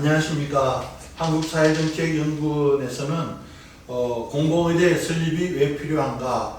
안녕하십니까. 한국사회정책연구원에서는 어, 공공의대 설립이 왜 필요한가,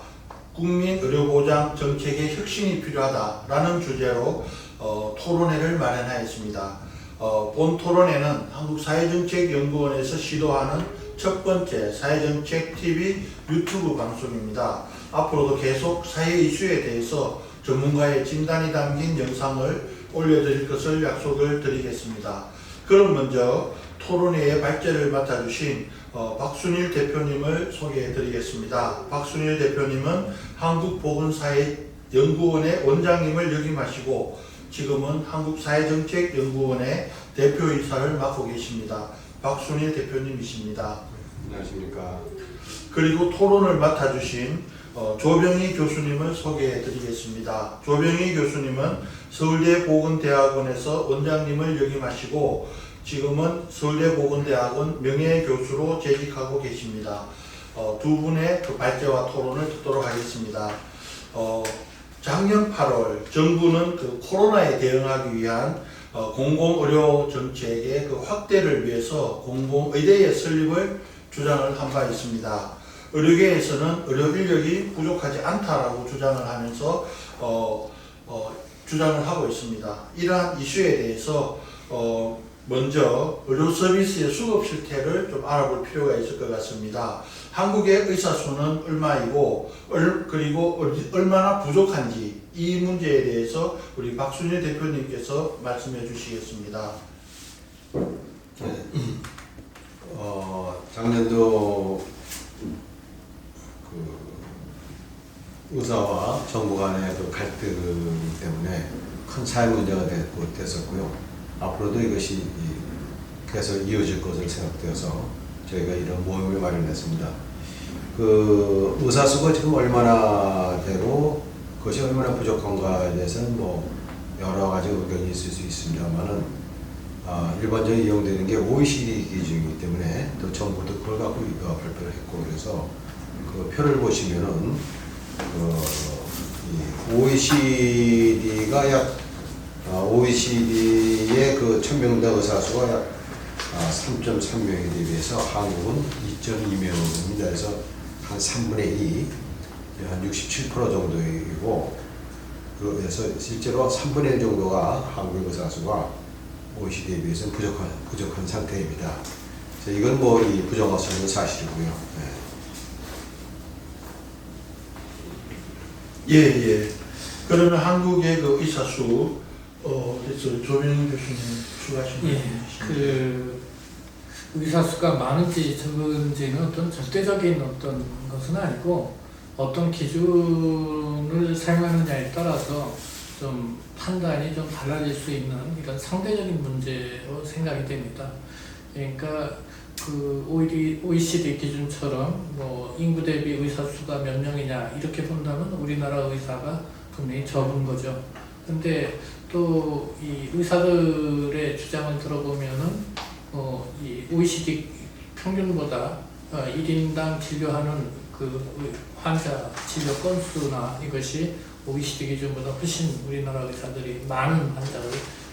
국민 의료보장 정책의 혁신이 필요하다라는 주제로 어, 토론회를 마련하였습니다. 어, 본 토론회는 한국사회정책연구원에서 시도하는 첫 번째 사회정책 TV 유튜브 방송입니다. 앞으로도 계속 사회 이슈에 대해서 전문가의 진단이 담긴 영상을 올려드릴 것을 약속을 드리겠습니다. 그럼 먼저 토론회의 발제를 맡아주신 어, 박순일 대표님을 소개해 드리겠습니다. 박순일 대표님은 한국보건사회연구원의 원장님을 역임하시고 지금은 한국사회정책연구원의 대표이사를 맡고 계십니다. 박순일 대표님이십니다. 안녕하십니까. 그리고 토론을 맡아주신 어, 조병희 교수님을 소개해 드리겠습니다. 조병희 교수님은 서울대 보건대학원에서 원장님을 역임하시고 지금은 서울대 보건대학원 명예교수로 재직하고 계십니다. 어, 두 분의 그 발제와 토론을 듣도록 하겠습니다. 어, 작년 8월 정부는 그 코로나에 대응하기 위한 어, 공공의료 정책의 그 확대를 위해서 공공의대의 설립을 주장을 한 바 있습니다. 의료계에서는 의료 인력이 부족하지 않다라고 주장을 하면서 어, 어, 주장을 하고 있습니다. 이러한 이슈에 대해서 어, 먼저 의료 서비스의 수급 실태를 좀 알아볼 필요가 있을 것 같습니다. 한국의 의사 수는 얼마이고 얼- 그리고 얼- 얼마나 부족한지 이 문제에 대해서 우리 박순일 대표님께서 말씀해 주시겠습니다. 어, 작년도 그 의사와 정부 간의 그 갈등 때문에 큰 사회 문제가 됐고 됐었고요. 앞으로도 이것이 이- 계속 이어질 것으로 생각되어서 저희가 이런 모임을 마련했습니다. 그 의사 수가 지금 얼마나 되고 그것이 얼마나 부족한가에 대해서는 뭐 여러 가지 의견이 있을 수 있습니다만은 아, 일반적으로 이용되는 게 OECD 기준이기 때문에 또 정부도 그걸 갖고 이거 발표를 했고 그래서 그 표를 보시면은 그 OECD가 약 OECD의 그 천명당 의사 수가 약 3.3명에 대비해서 한국은 2.2명입니다. 그래서 한 3분의 2, 한 67% 정도이고 그래서 실제로 3분의 1 정도가 한국의 의사 수가 OECD에 비해서는 부족한, 부족한 상태입니다. 그래서 이건 뭐 이 부정할 수 없는 사실이고요. 네. 예, 예. 그러면 한국의 그 의사 수, 어, 그래서 조병희 교수님 추가하신 예? 그 의사 수가 많은지 적은지는 어떤 절대적인 어떤 것은 아니고 어떤 기준을 사용하느냐에 따라서 좀 판단이 좀 달라질 수 있는 이런 상대적인 문제로 생각이 됩니다. 그러니까 그 OECD 기준처럼 뭐 인구 대비 의사 수가 몇 명이냐 이렇게 본다면 우리나라 의사가 분명히 적은 거죠. 근데 또 이 의사들의 주장을 들어보면은 어, 이 OECD 평균보다 어, 1인당 진료하는 그 의- 환자 진료 건수나 이것이 OECD 기준보다 훨씬 우리나라 의사들이 많은 환자를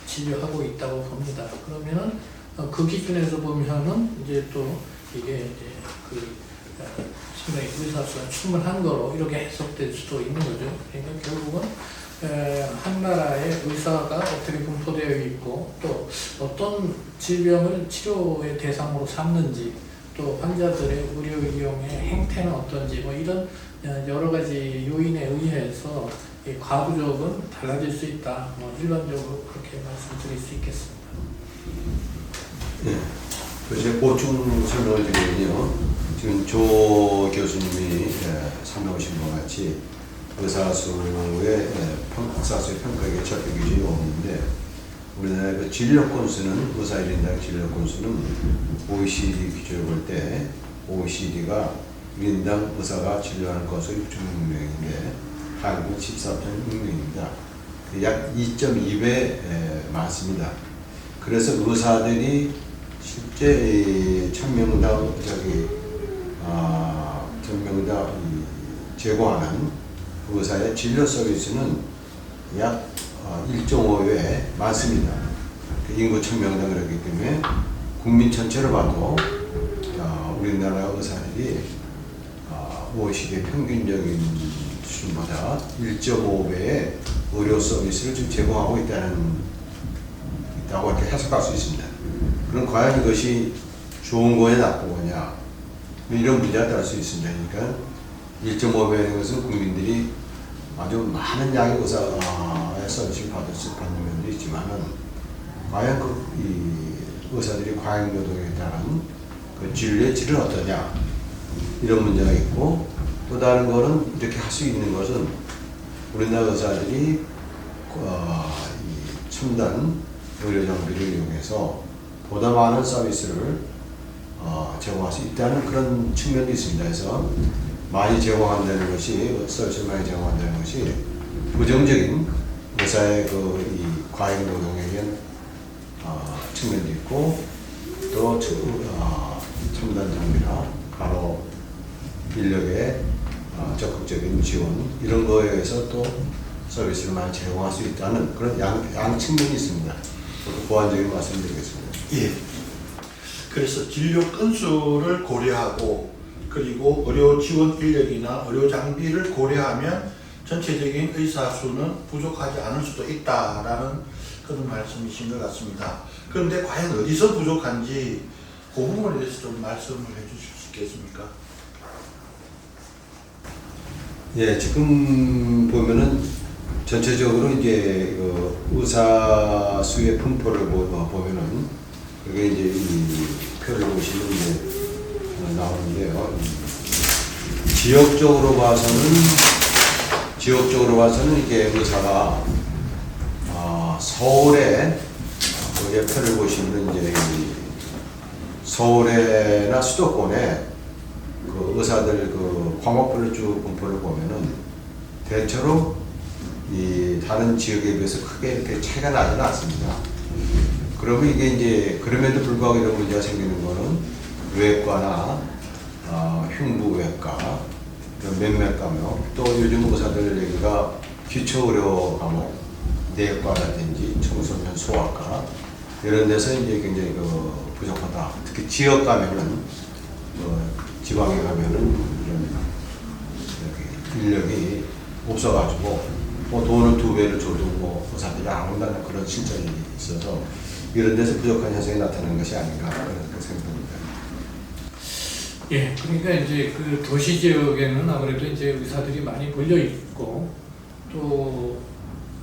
진료하고 있다고 봅니다. 그러면은 어, 그 기준에서 보면은 이제 또 이게 이제 그 어, 상당히 의사 수가 충분한 거로 이렇게 해석될 수도 있는 거죠. 그러니까 결국은 에, 한 나라의 의사가 어떻게 분포되어 있고 또 어떤 질병을 치료의 대상으로 삼는지 또 환자들의 의료 이용의 행태는 어떤지 뭐 이런 어, 여러 가지 요인에 의해서 이 과부적은 달라질 수 있다. 뭐 일반적으로 그렇게 말씀드릴 수 있겠습니다. 그 제가 보충 설명을 드리면요. 지금 조 교수님이 예, 설명하신 것 같이 의사수의 의사수의 평가에 적격 기준이 없는데 우리나라 그 진료 건수는 의사 1인당 진료 건수는 OECD 기준을 볼때 OECD가 1인당 의사가 진료하는 건수 6.6명인데 한국은 14.6명입니다. 약 2.2배 많습니다. 그래서 의사들이 실제 이 천명당 저기 아 천명당 이 제공하는 의사의 진료 서비스는 약 어, 1.5회 많습니다. 그 인구 천명당 그렇기 때문에 국민 전체로 봐도 어, 우리나라 의사들이 어, OECD 평균적인 수준보다 1.5배의 의료 서비스를 지금 제공하고 있다는 있다고 이렇게 해석할 수 있습니다. 그럼 과연 이것이 좋은 거냐 나쁜 거냐 이런 문제가 따를 수 있습니다. 그러니까 1.5배라는 것은 국민들이 아주 많은 양의 의사의 서비스를 받을 수 받는 면도 있지만은 과연 그 이 의사들이 과잉 노동에 따른 그 진료의 질은 어떠냐 이런 문제가 있고 또 다른 거는 이렇게 할 수 있는 것은 우리나라 의사들이 어, 이 첨단 의료 장비를 이용해서 보다 많은 서비스를 어, 제공할 수 있다는 그런 측면도 있습니다. 그래서 많이 제공한다는 것이 서비스를 많이 제공한다는 것이 부정적인 의사의 그 이 과잉 노동에 의한 어, 측면도 있고 또 저- 어, 첨단 장비나 간호 인력의 어, 적극적인 지원 이런 거에 의해서 또 서비스를 많이 제공할 수 있다는 그런 양, 양 측면이 있습니다. 보완적인 말씀드리겠습니다. 예. 그래서 진료 건수를 고려하고 그리고 의료 지원 인력이나 의료 장비를 고려하면 전체적인 의사 수는 부족하지 않을 수도 있다라는 그런 말씀이신 것 같습니다. 그런데 과연 어디서 부족한지 그 부분에 대해서 좀 말씀을 해주실 수 있겠습니까? 예, 지금 보면은 전체적으로 이제 그 의사 수의 분포를 보- 어, 보면은 그게 이제 이 표를 보시면 이제 어, 나오는데요. 이 지역적으로 봐서는 지역적으로 봐서는 이게 의사가 아, 서울에 어, 여기 표를 보시면 이제 이 서울에나 수도권에 그 의사들 그 과목별로 쭉 분포를 보면은 대체로 이 다른 지역에 비해서 크게 이렇게 차이가 나지는 않습니다. 그러면 이게 이제 그럼에도 불구하고 이런 문제가 생기는 거는 외과나 어, 흉부외과, 그런 몇몇 과목, 또 요즘 의사들 얘기가 기초의료 과목, 내과라든지 청소년 소아과 이런 데서 이제 굉장히 그 부족하다. 특히 지역 가면은 뭐 지방에 가면은 이런 인력이 없어가지고 뭐 돈을 두 배를 줘도 뭐 의사들이 안 온다는 그런 실정이 있어서 이런 데서 부족한 현상이 나타나는 것이 아닌가 그렇게 생각합니다. 예, 그러니까 이제 그 도시 지역에는 아무래도 이제 의사들이 많이 몰려 있고 또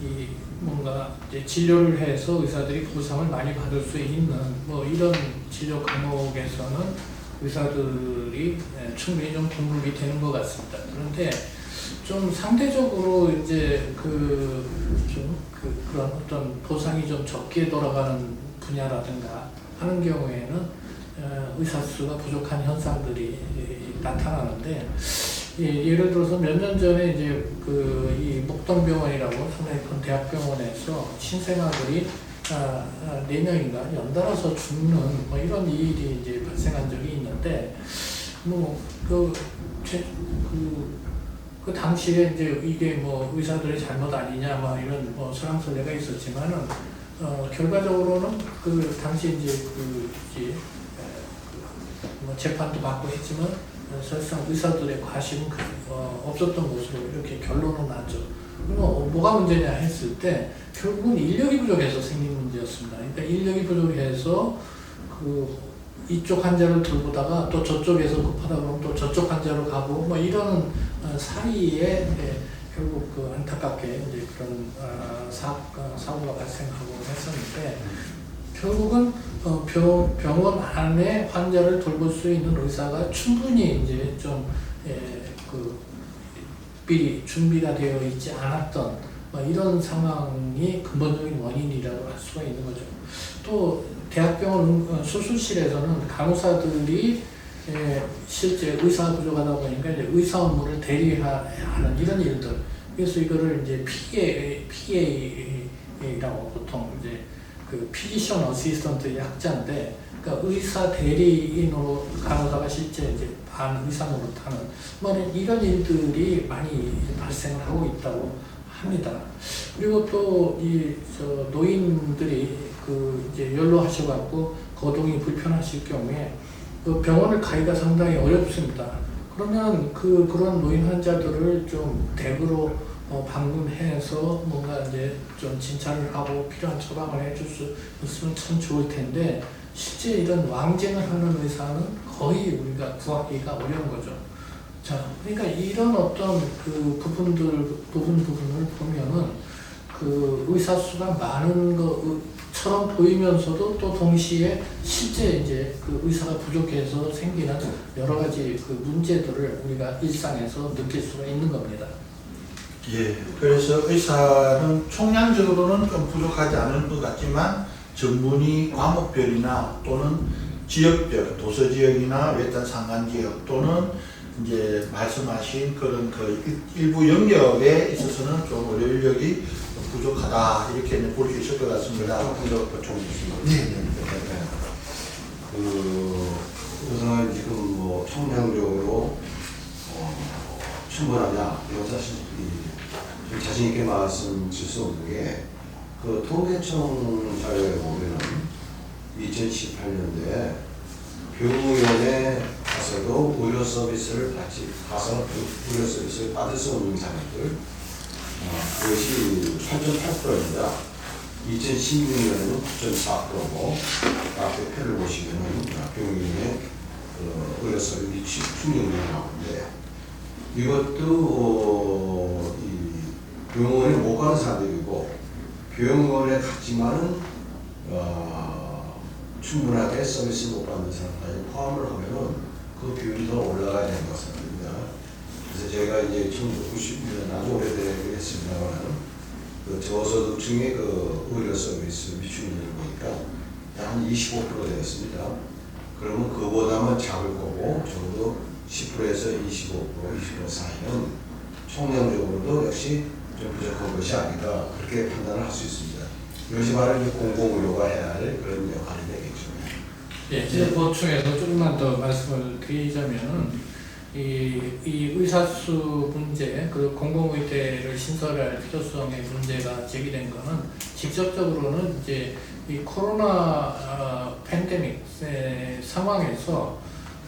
이 뭔가 이제 진료를 해서 의사들이 보상을 많이 받을 수 있는 뭐 이런 진료 과목에서는 의사들이 예, 충분히 좀 공급이 되는 것 같습니다. 그런데 좀 상대적으로 이제 그좀 그, 그런 어떤 보상이 좀 적게 돌아가는 분야라든가 하는 경우에는 어, 의사 수가 부족한 현상들이 예, 나타나는데 예, 예를 들어서 몇 년 전에 이제 그 이 목동병원이라고 상당히 큰 대학병원에서 신생아들이 아, 아, 네 명인가 연달아서 죽는 뭐 이런 일이 이제 발생한 적이 있는데 뭐그 그, 그 당시에 이제 이게 뭐 의사들의 잘못 아니냐 뭐 이런 뭐 설랑설레가 있었지만은 어 결과적으로는 그 당시 이제 그 이제 재판도 받고 했지만 어, 사실상 의사들의 관심은 그, 어, 없었던 것으로 이렇게 결론은 나죠. 그럼 어, 뭐가 문제냐 했을 때 결국은 인력이 부족해서 생긴 문제였습니다. 그러니까 인력이 부족해서 그 이쪽 환자를 돌보다가 또 저쪽에서 급하다 그러면 또 저쪽 환자로 가고 뭐 이런 어, 사이에 예, 결국 그 안타깝게 이제 그런 어, 사, 어, 사고가 발생하고 했었는데 결국은 어, 병, 병원 안에 환자를 돌볼 수 있는 의사가 충분히 이제 좀 예, 그 미리 준비가 되어 있지 않았던 뭐 이런 상황이 근본적인 원인이라고 할 수가 있는 거죠. 또 대학병원 어, 수술실에서는 간호사들이 예, 실제 의사 부족하다 보니까 이제 의사 업무를 대리하는 이런 일들. 그래서 이거를 이제 PA, PA라고 보통 이제 그 피지션 어시스턴트의 학자인데, 그러니까 의사 대리인으로 간호사가 실제 이제 반 의사 노릇하는 뭐 이런 일들이 많이 발생을 하고 있다고 합니다. 그리고 또이저 노인들이 그 이제 연로하셔갖고 거동이 불편하실 경우에 그 병원을 가기가 상당히 어렵습니다. 그러면 그 그런 노인 환자들을 좀 댁으로 어, 방문해서 뭔가 이제 좀 진찰을 하고 필요한 처방을 해줄 수 있으면 참 좋을 텐데 실제 이런 왕진을 하는 의사는 거의 우리가 구하기가 어려운 거죠. 자, 그러니까 이런 어떤 그 부분들 부분 부분을 보면은 그 의사 수가 많은 것처럼 보이면서도 또 동시에 실제 이제 그 의사가 부족해서 생기는 여러 가지 그 문제들을 우리가 일상에서 느낄 수가 있는 겁니다. 예, 그래서 의사는 총량적으로는 좀 부족하지 않을 것 같지만 전문의 과목별이나 또는 지역별, 도서 지역이나 외딴 산간 지역 또는 이제 말씀하신 그런 그 일- 일부 영역에 있어서는 좀 의료 인력이 좀 부족하다. 이렇게 볼 수 있을 것 같습니다. 조금 더 보충해 주시면 네, 네. 그 우선 지금 뭐 총량적으로 어, 충분하냐? 이건 사실 이, 좀 자신 있게 말씀드릴 수 없는 게 그 통계청 자료에 보면은 2018년도에 병원에 가서도 의료 서비스를 받지 가서 그 의료 서비스를 받을 수 없는 사람들 어, 그것이 8.8%입니다. 2016년에는 9.4%고 앞에 표를 보시면은 어, 의료 서비스 충격이 나오는데 이것도 어, 이 병원에 못 가는 사람들이고 병원에 갔지만은 어, 충분하게 서비스 못 받는 사람까지 포함을 하면은 그 비율이 더 올라가야 되는 것 같습니다. 그래서 저희가 이제 1990년 아주 오래되긴 했습니다만 그 저소득층의 그 의료 서비스 비중을 보니까 한 25% 되었습니다. 그러면 그보다는 작을 거고 적어도 10%에서 25%, 20% 사이는 총량적으로도 역시 좀 부족한 것이 아니다 그렇게 판단을 할 수 있습니다. 이것이 바로 이제 공공의료가 해야 할 그런 역할이 되겠죠. 예, 제 보충해서 조금만 더 말씀을 드리자면은 이, 이 의사수 문제, 그리고 공공의대를 신설할 필요성의 문제가 제기된 거는 직접적으로는 이제 이 코로나 어, 팬데믹 상황에서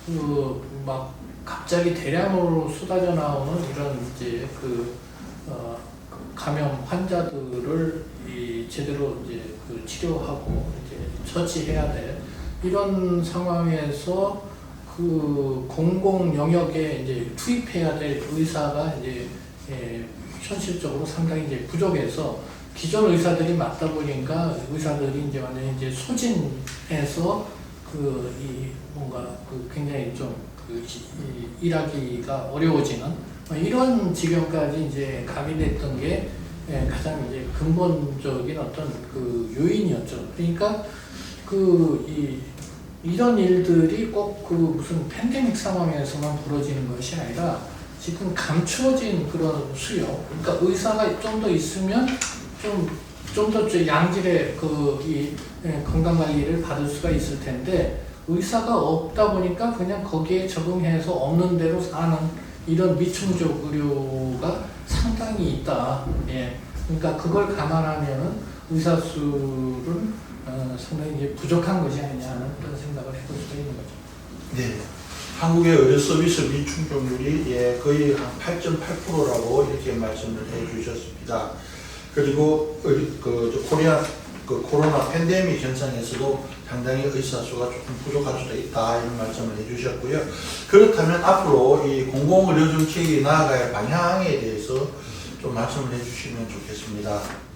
그 막 갑자기 대량으로 쏟아져 나오는 이런 이제 그 어, 감염 환자들을 이 제대로 이제 그 치료하고 이제 처치해야 될 이런 상황에서 그 공공 영역에 이제 투입해야 될 의사가 이제 예, 현실적으로 상당히 이제 부족해서 기존 의사들이 맞다 보니까 의사들이 이제 완전히 이제 소진해서 그 이 뭔가 그 굉장히 좀그 일하기가 어려워지는 뭐 이런 지경까지 이제 가미됐던 게 예, 가장 이제 근본적인 어떤 그 요인이었죠. 그러니까 그 이 이런 일들이 꼭 그 무슨 팬데믹 상황에서만 벌어지는 것이 아니라 지금 감추어진 그런 수요. 그러니까 의사가 좀 더 있으면 좀 좀더 양질의 그이 예, 건강 관리를 받을 수가 있을 텐데 의사가 없다 보니까 그냥 거기에 적응해서 없는 대로 사는 이런 미충족 의료가 상당히 있다. 예. 그러니까 그걸 감안하면은 의사 수는 어, 상당히 부족한 것이 아니냐 하는 그런 생각을 해볼 수가 있는 거죠. 네. 한국의 의료 서비스 미충족률이 예, 거의 한 8.8%라고 이렇게 말씀을 해 주셨습니다. 그리고 의- 그저 코리아 그 코로나 팬데믹 현상에서도 상당히 의사 수가 조금 부족할 수도 있다 이런 말씀을 해주셨고요. 그렇다면 앞으로 이 공공의료 정책이 나아갈 방향에 대해서 좀 말씀을 해주시면 좋겠습니다.